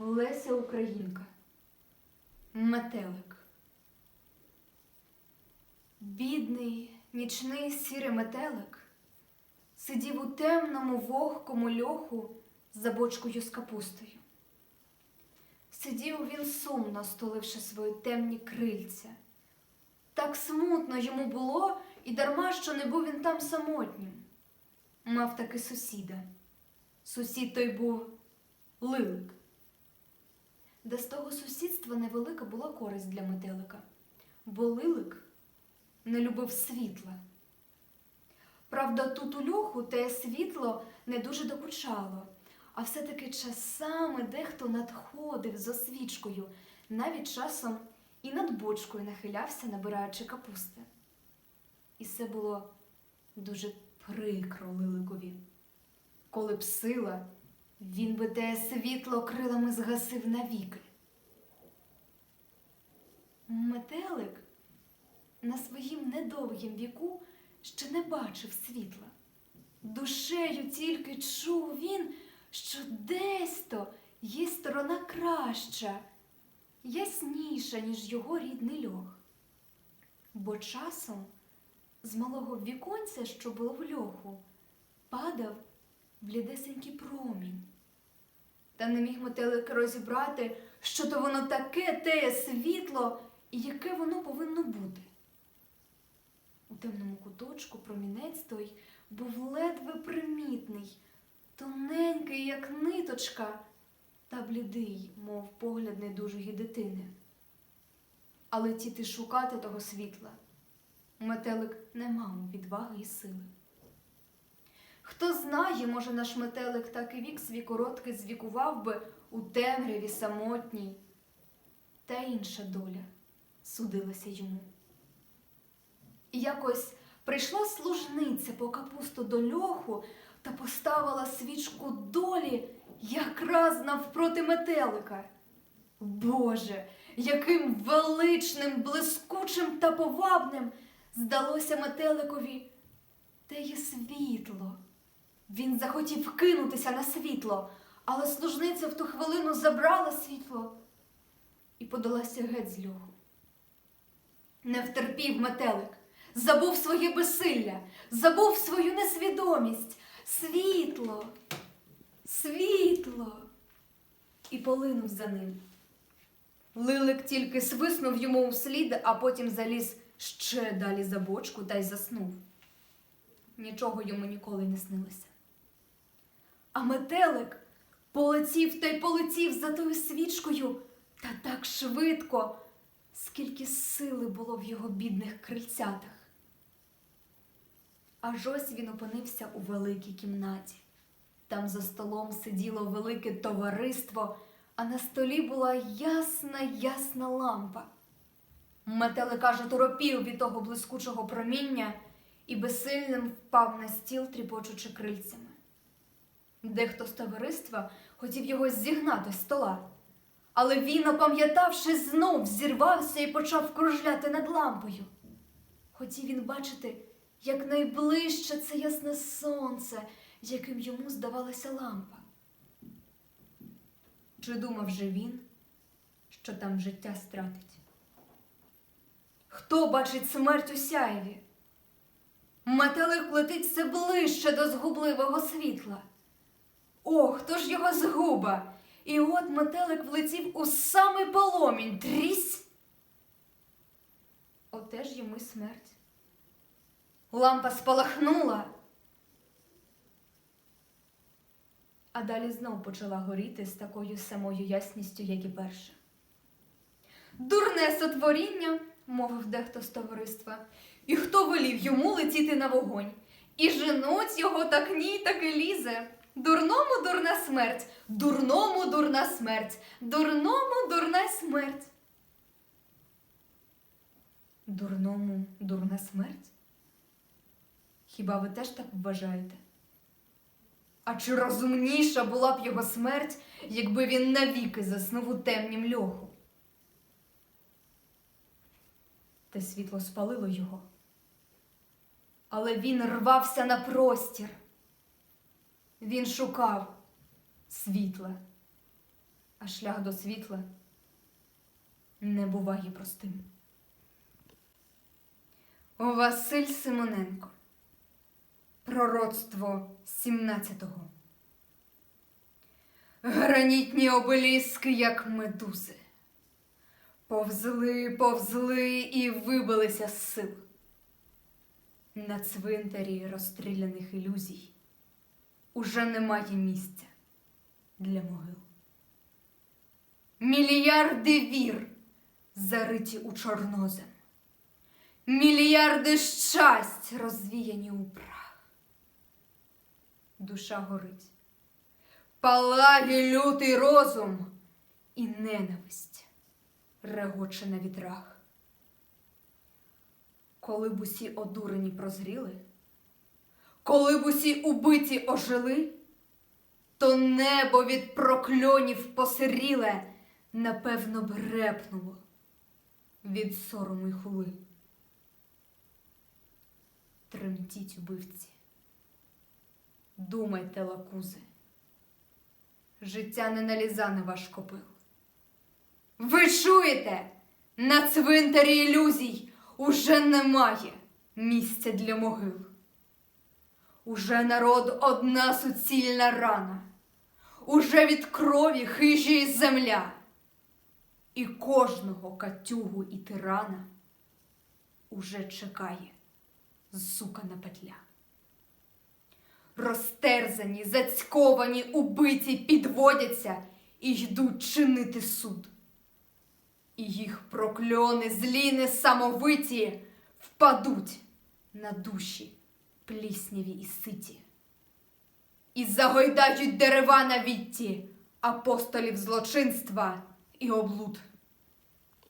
Леся Українка. Метелик. Бідний нічний сірий метелик сидів у темному вогкому льоху за бочкою з капустою. Сидів він сумно, столивши свої темні крильця. Так смутно йому було, і дарма, що не був він там самотнім. Мав таки сусіда. Сусід той був лилик. Де з того сусідства невелика була користь для метелика, бо лилик не любив світла. Правда, тут у льоху те світло не дуже докучало, а все-таки часами дехто надходив за свічкою, навіть часом і над бочкою нахилявся, набираючи капусти. І це було дуже прикро лиликові. Коли б сила, він би те світло крилами згасив навіки. Метелик на своїм недовгім віку ще не бачив світла. Душею тільки чув він, що десь то є сторона краща, ясніша, ніж його рідний льох. Бо часом з малого віконця, що було в льоху, падав блідесенький промінь. Та не міг метелик розібрати, що то воно таке теє світло і яке воно повинно бути. У темному куточку промінець той був ледве примітний, тоненький, як ниточка, та блідий, мов погляд недужої дитини. Але тіти шукати того світла метелик не мав відваги і сили. Хто знає, може, наш метелик так і вік свій короткий звікував би у темряві самотній, та інша доля судилася йому. І якось прийшла служниця по капусту до льоху та поставила свічку долі якраз навпроти метелика. Боже, яким величним, блискучим та повабним здалося метеликові теє світло. Він захотів кинутися на світло, але служниця в ту хвилину забрала світло і подалася геть з льоху. Не втерпів метелик, забув своє безсилля, забув свою несвідомість, світло, світло, і полинув за ним. Лилик тільки свиснув йому вслід, а потім заліз ще далі за бочку та й заснув. Нічого йому ніколи не снилося. А метелик полетів та й полетів за тою свічкою та так швидко, скільки сили було в його бідних крильцятах. Аж ось він опинився у великій кімнаті. Там за столом сиділо велике товариство, а на столі була ясна, ясна лампа. Метелик аж оторопів від того блискучого проміння і безсильним впав на стіл, тріпочучи крильцями. Дехто з товариства хотів його зігнати з стола, але він, опам'ятавшись, знов зірвався і почав кружляти над лампою. Хотів він бачити якнайближче це ясне сонце, яким йому здавалася лампа. Чи думав же він, що там життя стратить? Хто бачить смерть у сяєві? Метелик летить все ближче до згубливого світла. О, хто ж його згуба? І от метелик влетів у самий поломінь. Трісь. Оте ж йому смерть. Лампа спалахнула. А далі знов почала горіти з такою самою ясністю, як і перша. Дурне сотворіння, мовив дехто з товариства, і хто велів йому летіти на вогонь? І женуть його так ні, так і лізе. Дурному дурна смерть, дурному дурна смерть, дурному дурна смерть. Дурному дурна смерть? Хіба ви теж так вважаєте? А чи розумніша була б його смерть, якби він навіки заснув у темнім льоху? Те світло спалило його. Але він рвався на простір. Він шукав світла. а шлях до світла не буває простим. Василь Симоненко. Пророцтво 17-го. Гранітні обеліски, як медузи. Повзли, повзли і вибилися з сил. На цвинтарі розстріляних ілюзій уже немає місця для могил. Мільярди вір зариті у чорнозем. Мільярди щасть розвіяні у прах. Душа горить, палаги лютий розум і ненависть регоче на вітрах. Коли б усі одурені прозріли, коли б усі убиті ожили, то небо від прокльонів посиріле, напевно б репнуло від сорому й хули. Тремтіть убивці, думайте, лакузи, життя не налізане ваш копил. Ви чуєте, на цвинтарі ілюзій уже немає місця для могил. Уже народ одна суцільна рана, уже від крові хижі і земля, і кожного катюгу і тирана уже чекає зсукана петля. Розтерзані, зацьковані, убиті підводяться і йдуть чинити суд. І їх прокльони злі несамовиті впадуть на душі плісняві і ситі. І загойдають дерева на вітті апостолів злочинства і облуд.